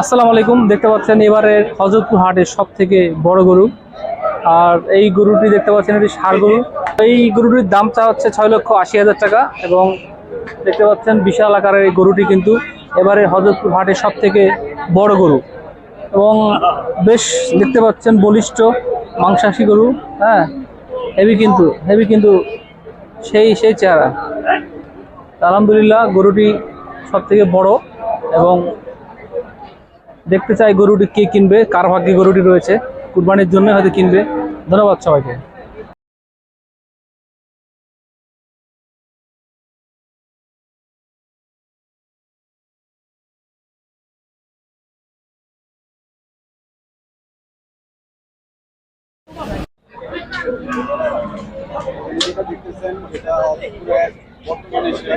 আসসালামু আলাইকুম, দেখতে পাচ্ছেন এবারের হজরতপুর হাটের সব থেকে বড় গরু। আর এই গরুটি দেখতে পাচ্ছেন, এটি ষাড় গরু। এই গরুটির দাম চা হচ্ছে ছয় লক্ষ আশি হাজার টাকা এবং দেখতে পাচ্ছেন বিশাল আকারের এই গরুটি কিন্তু এবারে হজরতপুর হাটের সব থেকে বড় গরু। এবং বেশ দেখতে পাচ্ছেন বলিষ্ঠ, মাংসাশী গরু হ্যাঁ হেভি কিন্তু হেভি কিন্তু সেই সেই চেহারা। আলহামদুলিল্লাহ গরুটি সব থেকে বড় এবং দেখতে চাই গরুটি কে কিনবে, কার ভাগ্যে গরুটি রয়েছে। কুরবানির জন্য হয়তো কিনবে। ধন্যবাদ সবাইকে। এটা বর্তমানে সেরা